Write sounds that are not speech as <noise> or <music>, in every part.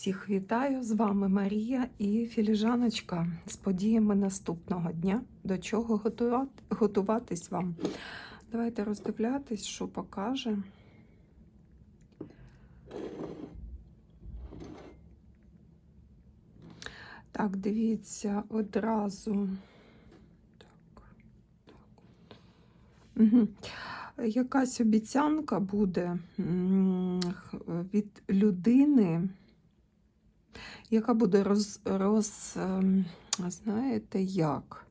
Всіх вітаю! З вами Марія і філіжаночка з подіями наступного дня. До чого готувати, готуватись вам? Давайте роздивлятись, що покаже. Так, дивіться одразу. Так, так. Якась обіцянка буде від людини, яка буде роз, роз ем, знаєте, як?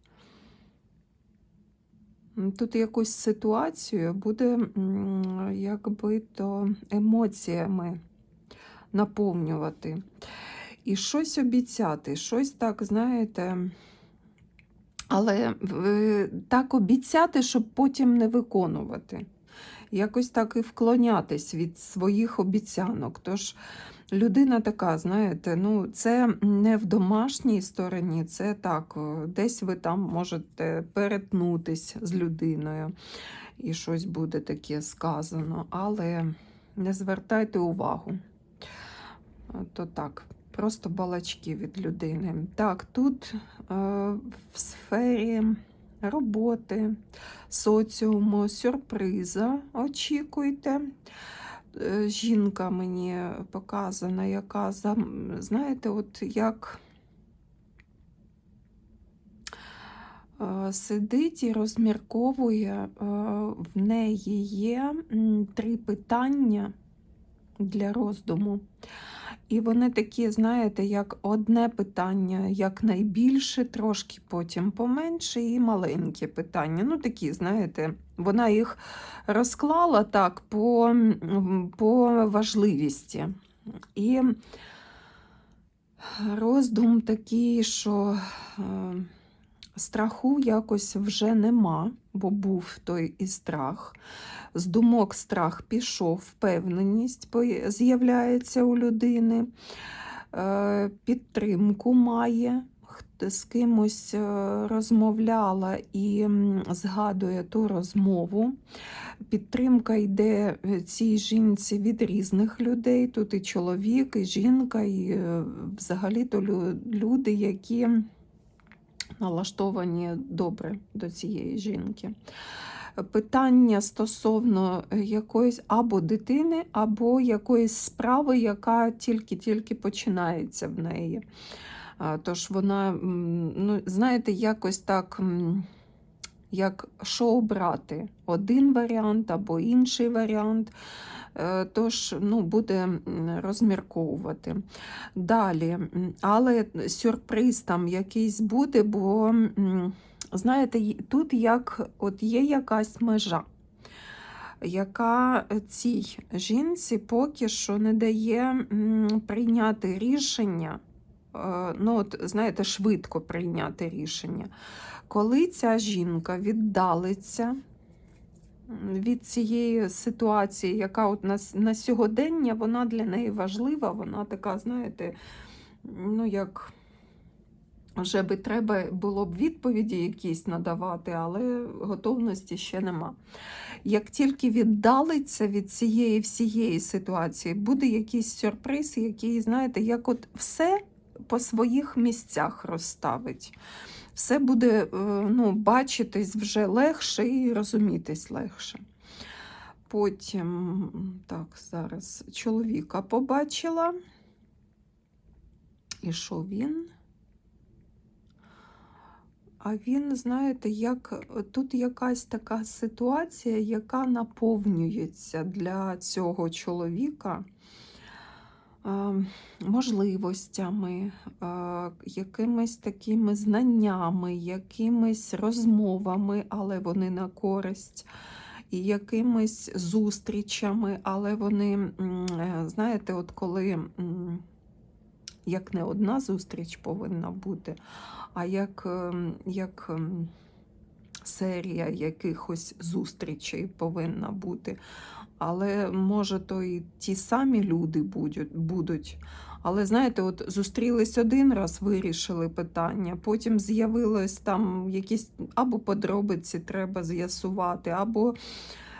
Тут якусь ситуацію буде якби то емоціями наповнювати. І щось обіцяти, щось так, знаєте, але е, так обіцяти, щоб потім не виконувати. Якось так і вклонятись від своїх обіцянок. Тож людина така, знаєте, ну це не в домашній стороні, це так, десь ви там можете перетнутись з людиною і щось буде таке сказано, але не звертайте увагу. То так, просто балачки від людини. Так, тут е, в сфері роботи, соціуму, сюрприза очікуйте. Е, Жінка мені показана, яка знаєте, от як е, сидить і розмірковує, е, в неї є три питання для роздуму. І вони такі, знаєте, як одне питання, як найбільше, трошки потім поменше, і маленькі питання. Ну, такі, знаєте, вона їх розклала так по, по важливості. І роздум такий, що е, страху якось вже нема, бо був той і страх. З думок страх пішов, впевненість з'являється у людини, е, підтримку має, з кимось е, розмовляла і згадує ту розмову. Підтримка йде цій жінці від різних людей. Тут і чоловік, і жінка, і е, взагалі-то люди, які налаштовані добре до цієї жінки. Питання стосовно якоїсь або дитини, або якоїсь справи, яка тільки-тільки починається в неї. Тож вона, ну, знаєте, якось так, як що обрати? Один варіант або інший варіант. Е, Тож ну, буде розмірковувати. Далі, але сюрприз там якийсь буде, бо, знаєте, тут як от є якась межа, яка цій жінці поки що не дає прийняти рішення. е, Ну, от, знаєте, швидко прийняти рішення. Коли ця жінка віддалиться від цієї ситуації, яка от на, на сьогодення вона для неї важлива, вона така, знаєте, ну як вже би треба було б відповіді якісь надавати, але готовності ще нема. Як тільки віддалиться від цієї всієї ситуації, буде якийсь сюрприз, який, знаєте, як от все по своїх місцях розставить. Все буде е, ну, бачитись вже легше і розумітись легше. Потім, так, зараз чоловіка побачила. І що він? А він, знаєте, як тут якась така ситуація, яка наповнюється для цього чоловіка можливостями, е, якимись такими знаннями, якимись розмовами, але вони на користь, і якимись зустрічами, але вони, е, знаєте, от коли. Як не одна зустріч повинна бути, а як, ем, як ем, серія якихось зустрічей повинна бути. Але може, то і ті самі люди будуть. Але знаєте, от зустрілись один раз, вирішили питання, потім з'явилось там якісь або подробиці треба з'ясувати, або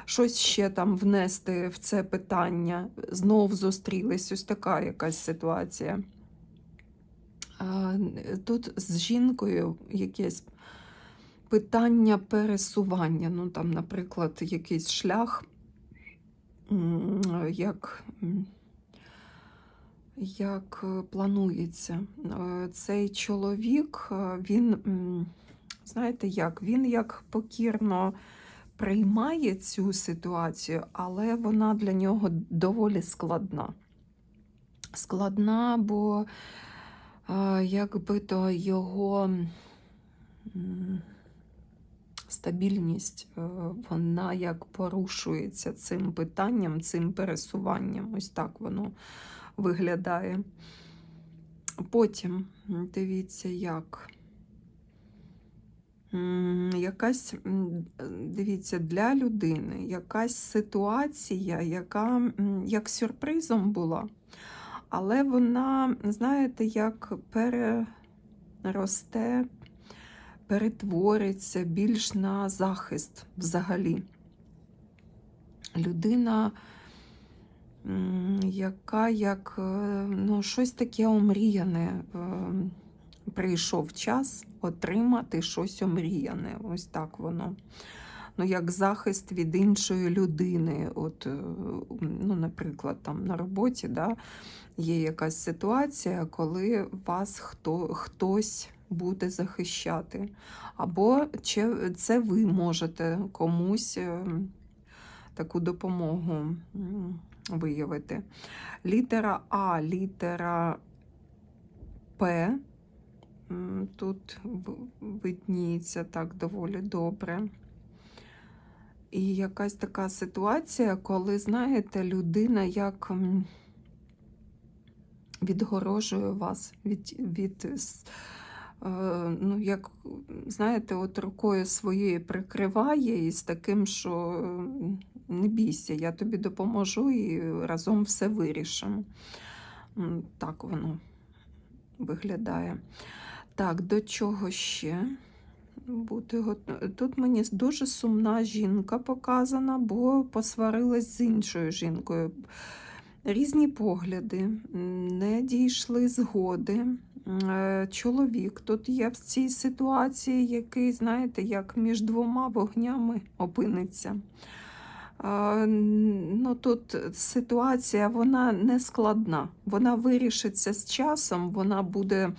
щось ще там внести в це питання. Знов зустрілись, ось така якась ситуація. Тут з жінкою якесь питання пересування. Ну, там, наприклад, якийсь шлях, як, як планується. Е, Цей чоловік, е, він, знаєте як, він як покірно приймає цю ситуацію, але вона для нього доволі складна. Складна, бо е, якби то його стабільність, е, вона як порушується цим питанням, цим пересуванням. Ось так воно виглядає. Потім дивіться, як. Якась, дивіться, для людини якась ситуація, яка як сюрпризом була, але вона, знаєте, як переросте, перетвориться більш на захист взагалі. Людина, яка як е, ну, щось таке омріяне. е, Прийшов час отримати щось омріяне. Ось так воно. Ну, як захист від іншої людини. От, е, ну, наприклад, там на роботі да, є якась ситуація, коли вас хто, хтось буде захищати. Або чи це ви можете комусь е, таку допомогу виявити. Літера А, літера П. Тут видніється так доволі добре. І якась така ситуація, коли, знаєте, людина як відгорожує вас від, від ну, як, знаєте, от рукою своєю прикриває і з таким, що не бійся, я тобі допоможу і разом все вирішимо. Так воно виглядає. Так, до чого ще? Бути гот- Тут мені дуже сумна жінка показана, бо посварилась з іншою жінкою. Різні погляди, не дійшли згоди. Е, Чоловік тут є в цій ситуації, який, знаєте, як між двома вогнями опиниться. Е, Ну, тут ситуація вона не складна. Вона вирішиться з часом, вона буде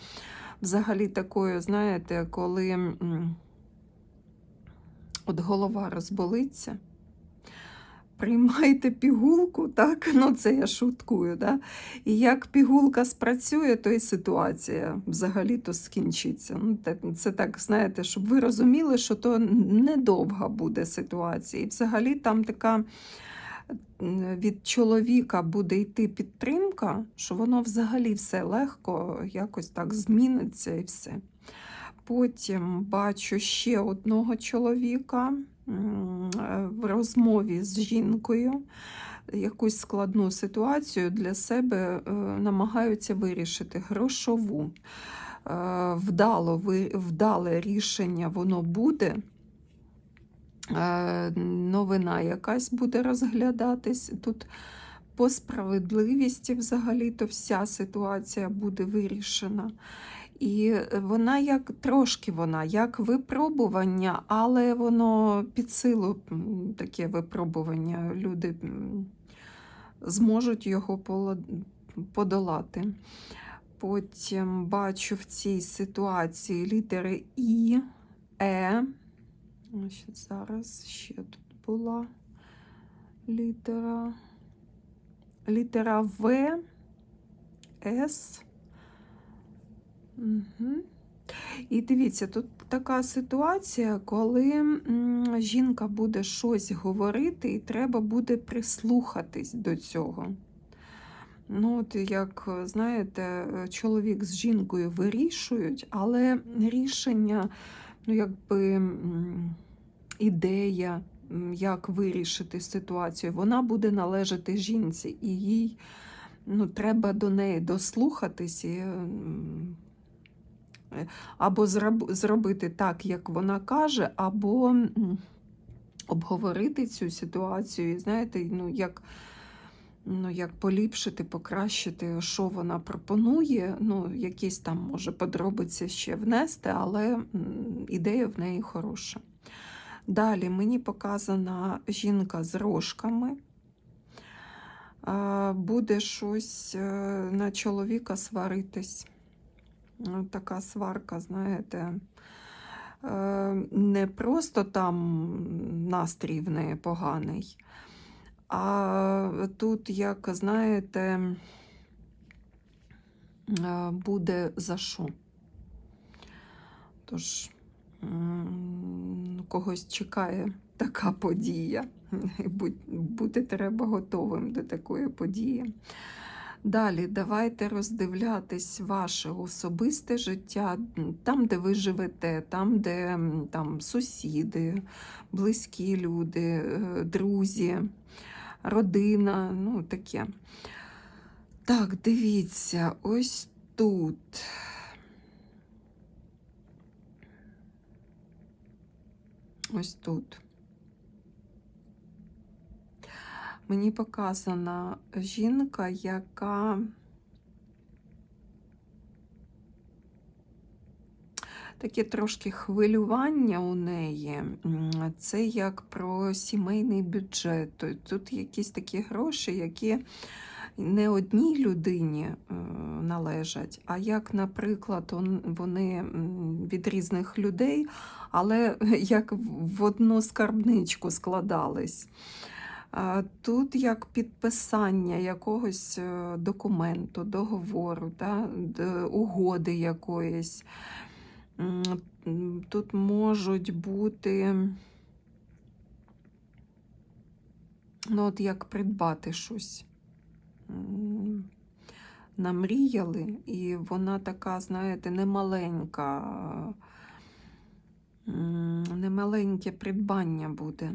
взагалі такою, знаєте, коли от голова розболиться. Приймайте пігулку, так? Ну, це я шуткую, да? І як пігулка спрацює, то і ситуація взагалі-то скінчиться. Ну, це так, знаєте, щоб ви розуміли, що то недовга буде ситуація. І взагалі там така від чоловіка буде йти підтримка, що воно взагалі все легко якось так зміниться і все. Потім бачу ще одного чоловіка в розмові з жінкою. Якусь складну ситуацію для себе е, намагаються вирішити грошову. Е, Вдало, вдале рішення воно буде. Е, Новина якась буде розглядатись. Тут по справедливості взагалі-то вся ситуація буде вирішена. І вона як трошки вона, як випробування, але воно під силу таке випробування. Люди зможуть його подолати. Потім бачу в цій ситуації літери І, Е. Зараз ще тут була літера. Літера В, С. І дивіться, тут така ситуація, коли жінка буде щось говорити, і треба буде прислухатись до цього. Ну, от як, знаєте, чоловік з жінкою вирішують, але рішення, ну, якби ідея, як вирішити ситуацію, вона буде належати жінці, і їй ну, треба до неї дослухатись і або зробити так, як вона каже, або обговорити цю ситуацію і знаєте, ну як. Ну, як поліпшити, покращити, що вона пропонує. Ну, якісь там, може, подробиці ще внести, але ідея в неї хороша. Далі мені показана жінка з рожками. Буде щось е, на чоловіка сваритись. Така сварка, знаєте, е, не просто там настрій в неї поганий, а тут, як знаєте, е, буде за що. Тож когось чекає така подія. <laughs> Бути треба готовим до такої події. Далі давайте роздивлятись ваше особисте життя, там, де ви живете, там, де там, сусіди, близькі люди, е, друзі, родина, ну таке. Так, дивіться, ось тут. Ось тут. Мені показана жінка, яка таке трошки хвилювання у неї. Це як про сімейний бюджет. Тут якісь такі гроші, які не одній людині е, належать, а як, наприклад, вони від різних людей, але <laughs> як в одну скарбничку складались. Тут як підписання якогось е, документу, договору, да, угоди якоїсь. Тут можуть бути, ну, от як придбати щось. Намріяли, і вона така, знаєте, немаленька. М, Немаленьке придбання буде.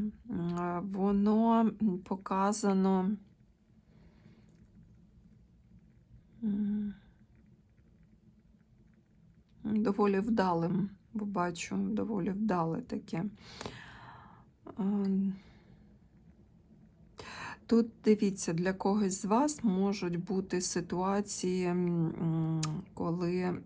Воно показано. Доволі вдалим, бо бачу, доволі вдале таке. Тут дивіться, для когось з вас можуть бути ситуації, коли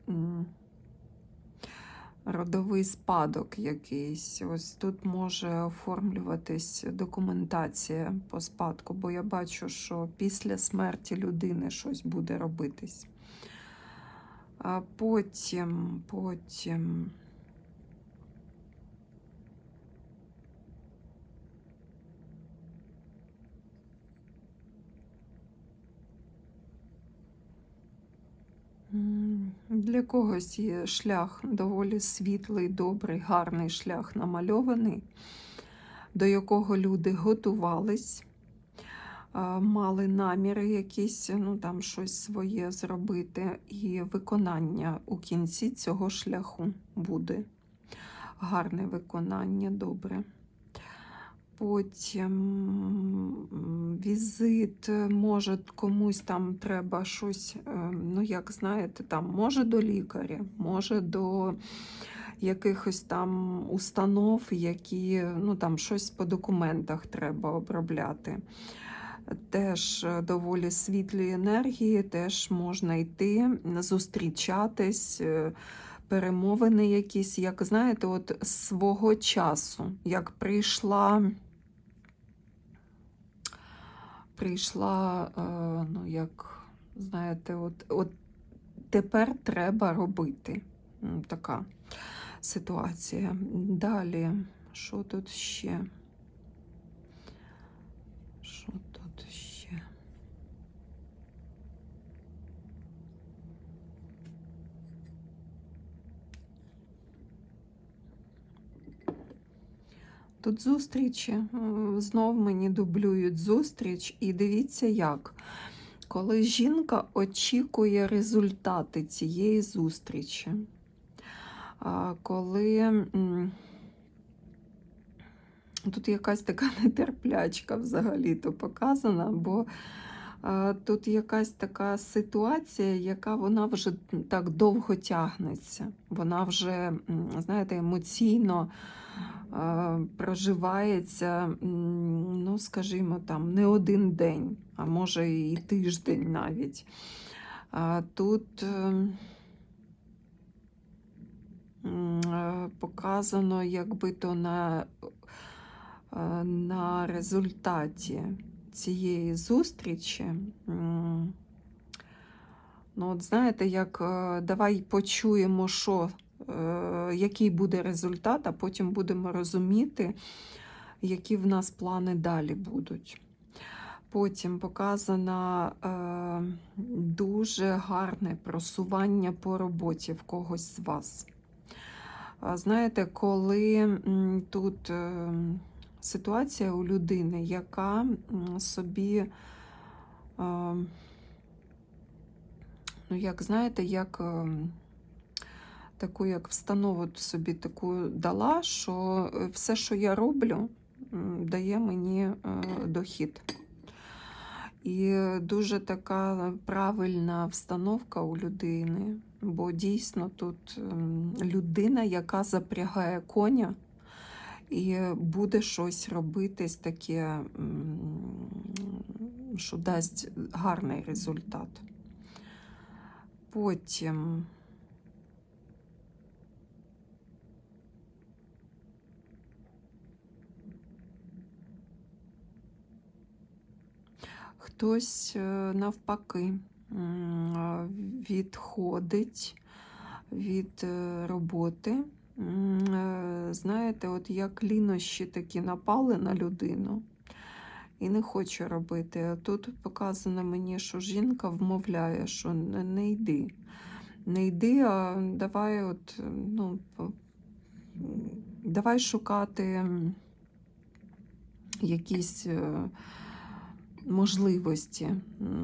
родовий спадок якийсь. Ось тут може оформлюватись документація по спадку, бо я бачу, що після смерті людини щось буде робитись. А потім, потім. М, Для когось є шлях доволі світлий, добрий, гарний шлях намальований, до якого люди готувались, мали наміри якісь, ну там щось своє зробити, і виконання у кінці цього шляху буде. Гарне виконання, добре. Потім візит, е, може комусь там треба щось, е, ну як знаєте, там може до лікаря, може до якихось там установ, які ну там щось по документах треба обробляти. Теж е, доволі світлі енергії, теж можна йти, зустрічатись. е, Перемовини якісь, як знаєте, от свого часу, як прийшла прийшла, е, ну як, знаєте, от, от тепер треба робити. Така ситуація. Далі, що тут ще? Що тут ще? Тут зустрічі, е, знов мені дублюють зустріч, і дивіться як. Коли жінка очікує результати цієї зустрічі, коли тут якась така <laughs> нетерплячка взагалі-то показана, бо Тут якась така ситуація, яка вона вже так довго тягнеться. Вона вже, знаєте, емоційно проживається, ну, скажімо, там, не один день, а може і тиждень навіть. Тут е, е, показано, якби то на, е, на результаті цієї зустрічі. Ну, от знаєте, як е, давай почуємо, що, е, який буде результат, а потім будемо розуміти, які в нас плани далі будуть. Потім показано е, дуже гарне просування по роботі в когось з вас. Знаєте, коли тут е, ситуація у людини, яка собі, е, ну, як знаєте, як е, таку як встанову собі таку дала, що е, все, що я роблю, дає мені дохід. І дуже така правильна встановка у людини, бо дійсно тут людина, яка запрягає коня і буде щось робитись таке, що дасть гарний результат. Потім хтось е, навпаки відходить від е, роботи. Е, Знаєте, от як лінощі такі напали на людину і не хоче робити. А Тут показано мені, що жінка вмовляє, що не, не йди. Не йди, а давай, от, ну, давай шукати якісь е, можливості,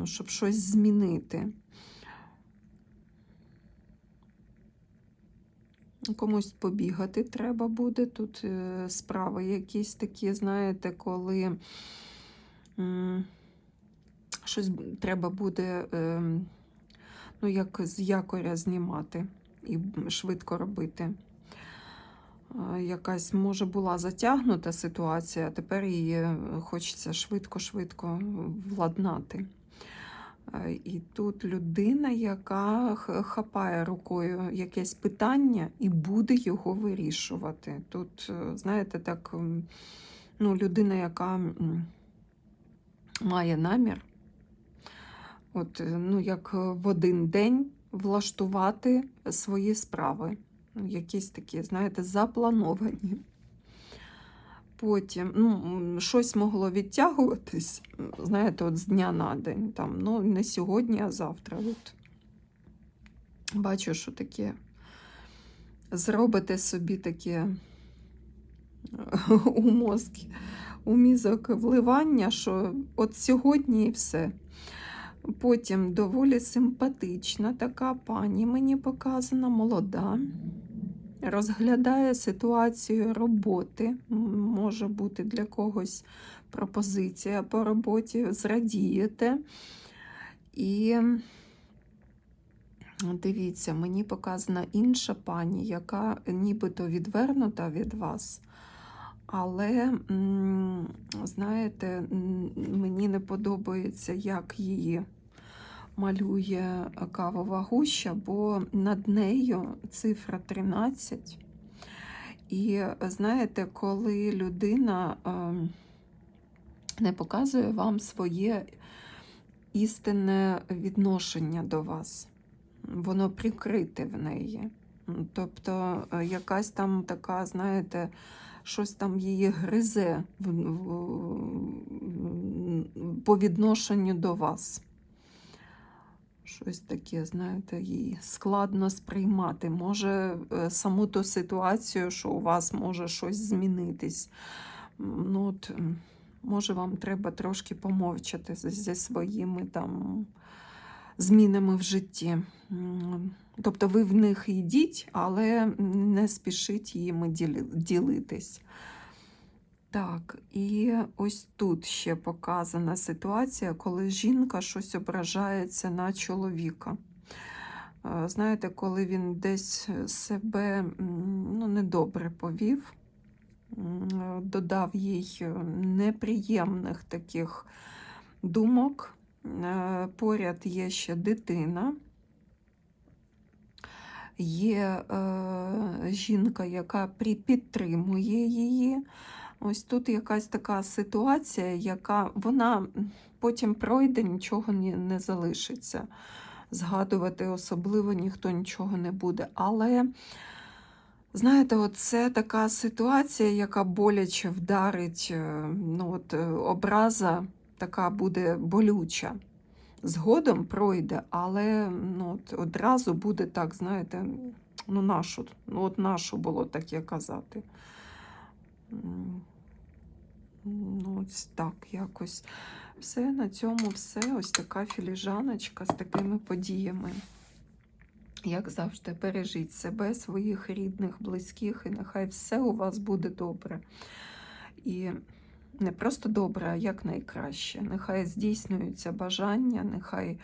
щоб щось змінити. Комусь побігати треба буде. Тут е, справи якісь такі, знаєте, коли щось треба буде, е, ну, як з якоря знімати і швидко робити. Якась, може, була затягнута ситуація, а тепер її е, хочеться швидко-швидко владнати. І тут людина, яка хапає рукою якесь питання і буде його вирішувати. Тут, е, знаєте, так, ну, людина, яка має намір, от, е, ну, як в один день влаштувати свої справи. Якісь такі, знаєте, заплановані. Потім ну, щось могло відтягуватись, знаєте, от з дня на день. Там, ну, не сьогодні, а завтра. От. Бачу, що таке. Зробите собі таке у мозк, у мізок вливання, що от сьогодні і все. Потім доволі симпатична така пані мені показана, молода. Розглядає ситуацію роботи. Може бути для когось пропозиція по роботі, зрадієте. І дивіться, мені показана інша пані, яка нібито відвернута від вас. Але, знаєте, мені не подобається, як її малює кавова гуща, бо над нею цифра 13. І знаєте, коли людина ем, не показує вам своє істинне відношення до вас, воно прикрите в неї. Тобто е, якась там така, знаєте, щось там її гризе по відношенню до вас. Щось таке, знаєте, їй складно сприймати. Може, е, саму ту ситуацію, що у вас може щось змінитись. Ну, от, може, вам треба трошки помовчати зі своїми там змінами в житті. Тобто ви в них йдіть, але не спішіть ділі- ділитись. Так, і ось тут ще показана ситуація, коли жінка щось ображається на чоловіка. Е, Знаєте, коли він десь себе ну, недобре повів, е, додав їй е, неприємних таких думок. Поряд є ще дитина. Є е, жінка, яка підтримує її. Ось тут якась така ситуація, яка вона потім пройде, нічого не, не залишиться. Згадувати особливо ніхто нічого не буде. Але, знаєте, от це така ситуація, яка боляче вдарить, е, ну, от, е, образа така буде болюча. Згодом пройде, але ну, от, одразу буде так, знаєте, ну нашу, ну от нашу було таке казати. Ну, ось так якось. Все, на цьому все. Ось така філіжаночка з такими подіями. Як завжди, бережіть себе, своїх рідних, близьких, і нехай все у вас буде добре. І не просто добре, а якнайкраще. Нехай здійснюються бажання, нехай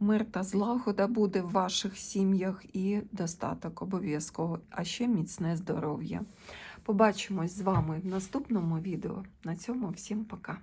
мир та злагода буде в ваших сім'ях і достаток обов'язково, а ще міцне здоров'я. Побачимось з вами в наступному відео. На цьому всім пока.